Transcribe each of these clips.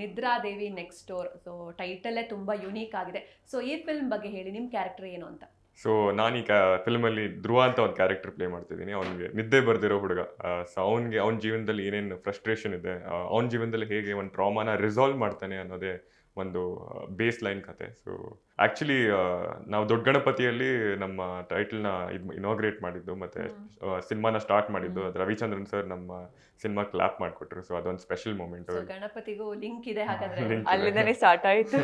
ನಿದ್ರಾದೇವಿ next door so ಟೈಟಲ್ಲೇ ತುಂಬ unique ಆಗಿದೆ. ಸೊ ಈ ಫಿಲ್ಮ್ ಬಗ್ಗೆ ಹೇಳಿ ನಿಮ್ಮ ಕ್ಯಾರೆಕ್ಟರ್ ಏನು ಅಂತ? ಸೊ ನಾನು ಈ ಫಿಲ್ಮಲ್ಲಿ ಧ್ರುವ ಅಂತ ಒಂದು ಕ್ಯಾರೆಕ್ಟರ್ ಪ್ಲೇ ಮಾಡ್ತಿದ್ದೀನಿ. ಅವ್ನಿಗೆ ನಿದ್ದೆ ಬರ್ದಿರೋ ಹುಡುಗ. ಸೊ ಅವನಿಗೆ ಅವ್ನ ಜೀವನದಲ್ಲಿ ಏನೇನು ಫ್ರಸ್ಟ್ರೇಷನ್ ಇದೆ ಅವನ ಜೀವನದಲ್ಲಿ ಹೇಗೆ ಒಂದು ಟ್ರಾಮಾನ ರಿಸಾಲ್ವ್ ಮಾಡ್ತಾನೆ ಅನ್ನೋದೇ ಒಂದು ಬೇಸ್ ಲೈನ್ ಕತೆ. ಸೊ ಆ್ಯಕ್ಚುಲಿ ನಾವು ದೊಡ್ಡ ಗಣಪತಿಯಲ್ಲಿ ನಮ್ಮ ಟೈಟಲ್ನ ಇದು ಇನಾಗ್ರೇಟ್ ಮಾಡಿದ್ದು ಮತ್ತೆ ಸಿನಿಮಾನ ಸ್ಟಾರ್ಟ್ ಮಾಡಿದ್ದು ಅದು ರವಿಚಂದ್ರನ್ ಸರ್ ನಮ್ಮ ಸಿನಿಮಾ ಕ್ಲಾಪ್ ಮಾಡಿಕೊಟ್ರು. ಸೊ ಅದೊಂದು ಸ್ಪೆಷಲ್ ಮೂಮೆಂಟ್ ಗಣಪತಿಗೂ ಲಿಂಕ್ ಇದೆ ಹಾಗಾದ್ರೆ. ಅಲ್ಲಿಂದಲೇ ಸ್ಟಾರ್ಟ್ ಆಯಿತು.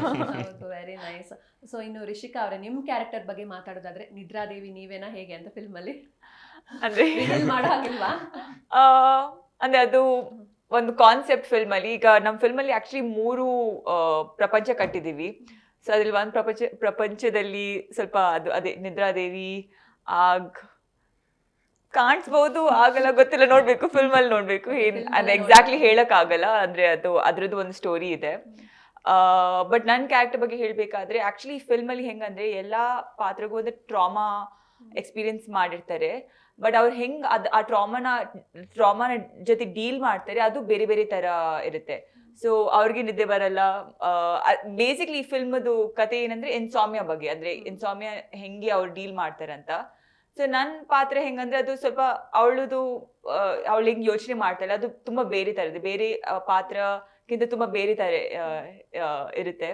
ವೆರಿ ನೈಸ್ ಸೊ ಇನ್ನು ರಿಷಿಕಾ ಅವರೇ ನಿಮ್ಮ ಕ್ಯಾರೆಕ್ಟರ್ ಬಗ್ಗೆ ಮಾತಾಡೋದಾದ್ರೆ ನಿದ್ರಾದೇವಿ ನೀವೇನಾ ಹೇಗೆ ಅಂತ ಫಿಲ್ಮಲ್ಲಿ ಅಲ್ಲಿ? ಅಂದ್ರೆ ಮಾಡೋ ಹಾಗಿಲ್ವಾ? ಅಂದ್ರೆ ಅದು ಒಂದು ಕಾನ್ಸೆಪ್ಟ್ ಫಿಲ್ಮ್ ಅಲ್ಲಿ ಈಗ ನಮ್ಮ ಫಿಲ್ಮ್ ಅಲ್ಲಿ ಆಕ್ಚುಲಿ ಮೂರು ಪ್ರಪಂಚ ಕಟ್ಟಿದೀವಿ ಸೊ ಅದ್ರಲ್ಲಿ ಒಂದು ಪ್ರಪಂಚ ಪ್ರಪಂಚದಲ್ಲಿ ಸ್ವಲ್ಪ ಅದು ಅದೇ ನಿದ್ರಾದೇವಿ ಆಗ್ ಕಾಣಿಸ್ಬಹುದು ಆಗಲ್ಲ ಗೊತ್ತಿಲ್ಲ ನೋಡ್ಬೇಕು ಫಿಲ್ಮ್ ಅಲ್ಲಿ ನೋಡ್ಬೇಕು ಏನ್ ಅದ್ ಎಕ್ಸಾಕ್ಟ್ಲಿ. ಹೇಳಕ್ ಆಗಲ್ಲ ಅಂದ್ರೆ ಅದು ಅದ್ರದ್ದು ಒಂದು ಸ್ಟೋರಿ ಇದೆ ಬಟ್ ನನ್ನ ಕ್ಯಾರೆಕ್ಟರ್ ಬಗ್ಗೆ ಹೇಳ್ಬೇಕಾದ್ರೆ ಆಕ್ಚುಲಿ ಫಿಲ್ಮ್ ಅಲ್ಲಿ ಹೆಂಗಂದ್ರೆ ಎಲ್ಲಾ ಪಾತ್ರಗೂ ಒಂದು ಟ್ರಾಮಾ ಎಕ್ಸ್ಪೀರಿಯನ್ಸ್ ಮಾಡಿರ್ತಾರೆ. ಬಟ್ ಅವ್ರು ಹೆಂಗ್ ಅದ್ ಆ ಟ್ರಾಮಾನ ಟ್ರಾಮಾನ ಜೊತೆ ಡೀಲ್ ಮಾಡ್ತಾರೆ ಅದು ಬೇರೆ ಬೇರೆ ತರ ಇರುತ್ತೆ. ಸೊ ಅವ್ರಿಗೆ ನಿದ್ದೆ ಬರಲ್ಲ. ಬೇಸಿಕ್ಲಿ ಈ ಫಿಲ್ಮದು ಕತೆ ಏನಂದ್ರೆ ಇನ್ಸಾಮಿಯಾ ಬಗ್ಗೆ. ಅಂದ್ರೆ ಇನ್ಸಾಮಿಯಾ ಹೆಂಗೆ ಅವ್ರು ಡೀಲ್ ಮಾಡ್ತಾರೆ ಅಂತ. ಸೊ ನನ್ನ ಪಾತ್ರ ಹೆಂಗಂದ್ರೆ ಅದು ಸ್ವಲ್ಪ ಅವಳದು ಅವಳು ಹೆಂಗ್ ಯೋಚನೆ ಮಾಡ್ತಾಳೆ ಅದು ತುಂಬಾ ಬೇರೆ ತರ ಇದೆ ಬೇರೆ ಪಾತ್ರಕ್ಕಿಂತ ತುಂಬಾ ಬೇರೆ ತರ ಇರುತ್ತೆ.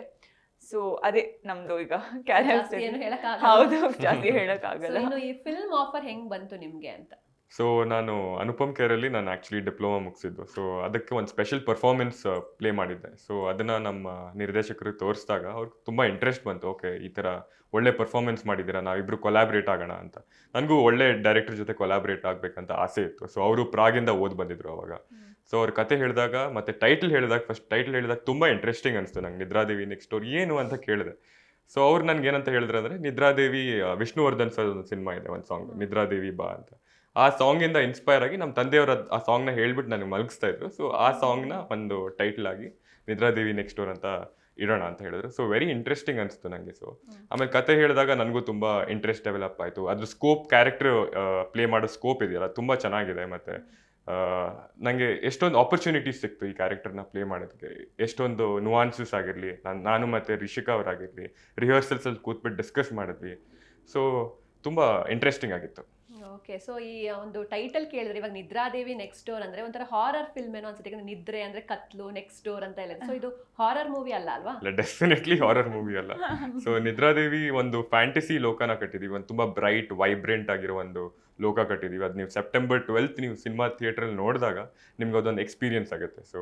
ಸೊ ಅದೇ ನಮ್ದು ಈಗ ಕ್ಯಾರೆಕ್ಟರ್ ಏನು ಹೇಳಕ್ಕಾಗಲ್ಲ. ಹೌದು ಜಾಸ್ತಿ ಹೇಳಕ್ So, ಆಗಲ್ಲ ಇನ್ನು ಈ ಫಿಲ್ಮ್ ಆಫರ್ ಹೆಂಗ್ ಬಂತು ನಿಮ್ಗೆ ಅಂತ? ಸೊ ನಾನು ಅನುಪಮ್ ಕೇರಲ್ಲಿ ನಾನು ಆ್ಯಕ್ಚುಲಿ ಡಿಪ್ಲೊಮಾ ಮುಗಿಸಿದ್ದು. ಸೊ ಅದಕ್ಕೆ ಒಂದು ಸ್ಪೆಷಲ್ ಪರ್ಫಾರ್ಮೆನ್ಸ್ ಪ್ಲೇ ಮಾಡಿದ್ದೆ. ಸೊ ಅದನ್ನು ನಮ್ಮ ನಿರ್ದೇಶಕರು ತೋರಿಸಿದಾಗ ಅವ್ರಿಗೆ ತುಂಬ ಇಂಟ್ರೆಸ್ಟ್ ಬಂತು. ಓಕೆ ಈ ಥರ ಒಳ್ಳೆ ಪರ್ಫಾರ್ಮೆನ್ಸ್ ಮಾಡಿದ್ದೀರಾ ನಾವಿಬ್ರು ಕೊಲಾಬ್ರೇಟ್ ಆಗೋಣ ಅಂತ. ನನಗೂ ಒಳ್ಳೆ ಡೈರೆಕ್ಟರ್ ಜೊತೆ ಕೊಲಾಬ್ರೇಟ್ ಆಗಬೇಕಂತ ಆಸೆ ಇತ್ತು. ಸೊ ಅವರು ಪ್ರಾಗಿಂದ ಓದ್ ಬಂದಿದ್ರು ಅವಾಗ. ಸೊ ಅವ್ರ ಕತೆ ಹೇಳಿದಾಗ ಮತ್ತೆ ಟೈಟಲ್ ಹೇಳಿದಾಗ ಫಸ್ಟ್ ಟೈಟಲ್ ಹೇಳಿದಾಗ ತುಂಬ ಇಂಟ್ರೆಸ್ಟಿಂಗ್ ಅನಿಸ್ತು ನಂಗೆ ನಿದ್ರಾದೇವಿ ನೆಕ್ಸ್ಟ್ ಅವ್ರು ಏನು ಅಂತ ಕೇಳಿದೆ. ಸೊ ಅವ್ರು ನನಗೆ ಏನಂತ ಹೇಳಿದ್ರೆ ಅಂದರೆ ನಿದ್ರಾದೇವಿ ವಿಷ್ಣುವರ್ಧನ್ ಸರ್ ಒಂದು ಸಿನಿಮಾ ಇದೆ ಒಂದು ಸಾಂಗ್ ನಿದ್ರಾದೇವಿ ಬಾ ಅಂತ. ಆ ಸಾಂಗಿಂದ ಇನ್ಸ್ಪೈರ್ ಆಗಿ ನಮ್ಮ ತಂದೆಯವರು ಆ ಸಾಂಗ್ನ ಹೇಳ್ಬಿಟ್ಟು ನನಗೆ ಮಲಗಿಸ್ತಾ ಇದ್ರು. ಸೊ ಆ ಸಾಂಗ್ನ ಒಂದು ಟೈಟಲ್ ಆಗಿ ನಿದ್ರಾದೇವಿ ನೆಕ್ಸ್ಟ್ ಅವ್ರು ಅಂತ ಇಡೋಣ ಅಂತ ಹೇಳಿದ್ರು. ಸೊ ವೆರಿ ಇಂಟ್ರೆಸ್ಟಿಂಗ್ ಅನಿಸ್ತು ನನಗೆ ಸೊ ಆಮೇಲೆ ಕತೆ ಹೇಳಿದಾಗ ನನಗೂ ತುಂಬ ಇಂಟ್ರೆಸ್ಟ್ ಡೆವಲಪ್ ಆಯಿತು. ಅದ್ರ ಸ್ಕೋಪ್ ಕ್ಯಾರೆಕ್ಟರ್ ಪ್ಲೇ ಮಾಡೋ ಸ್ಕೋಪ್ ಇದೆಯಲ್ಲ ತುಂಬ ಚೆನ್ನಾಗಿದೆ ಮತ್ತು. ನನಗೆ ಎಷ್ಟೊಂದು ಆಪರ್ಚುನಿಟೀಸ್ ಸಿಕ್ತು ಈ ಕ್ಯಾರೆಕ್ಟರ್ನ ಪ್ಲೇ ಮಾಡೋದಕ್ಕೆ ಎಷ್ಟೊಂದು ನುವಾನ್ಸಸ್ ಆಗಿರಲಿ. ನಾನು ನಾನು ಮತ್ತು ರಿಷಿಕಾ ಅವರಾಗಿರಲಿ ರಿಹರ್ಸಲ್ಸಲ್ಲಿ ಕೂತ್ಬಿಟ್ಟು ಡಿಸ್ಕಸ್ ಮಾಡಿದ್ವಿ. ಸೊ ತುಂಬ ಇಂಟ್ರೆಸ್ಟಿಂಗ್ ಆಗಿತ್ತು. ಓಕೆ ಸೊ ಈ ಒಂದು ಟೈಟಲ್ ಕೇಳಿದ್ರೆ ಇವಾಗ ನಿದ್ರಾದೇವಿ ನೆಕ್ಸ್ಟ್ ಡೋರ್ ಅಂದ್ರೆ ಒಂಥರ ಹಾರರ್ ಫಿಲ್ಮ್ ಏನೋ ಅನ್ಸುತ್ತೆ. ಯಾಕಂದ್ರೆ ನಿದ್ರೆ ಅಂದ್ರೆ ಕತ್ಲು ನೆಕ್ಸ್ಟ್ ಡೋರ್ ಅಂತ ಇಲ್ಲ ಸೊ ಇದು ಹಾರರ್ ಮೂವಿ ಅಲ್ಲ ಅಲ್ವಾ? ಇಲ್ಲ ಡೆಫಿನೆಟ್ಲಿ ಹಾರರ್ ಮೂವಿ ಅಲ್ಲ. ಸೊ ನಿದ್ರಾದೇವಿ ಒಂದು ಫ್ಯಾಂಟಸಿ ಲೋಕನ ಕಟ್ಟಿದೀವಿ ಒಂದು ತುಂಬಾ ಬ್ರೈಟ್ ವೈಬ್ರೆಂಟ್ ಆಗಿರೋ ಒಂದು ಲೋಕ ಕಟ್ಟಿದ್ದೀವಿ. ಅದು ನೀವು ಸೆಪ್ಟೆಂಬರ್ ಟ್ವೆಲ್ತ್ ನೀವು ಸಿನಿಮಾ ಥಿಯೇಟ್ರಲ್ಲಿ ನೋಡಿದಾಗ ನಿಮ್ಗೆ ಅದೊಂದು ಎಕ್ಸ್ಪೀರಿಯನ್ಸ್ ಆಗುತ್ತೆ. ಸೊ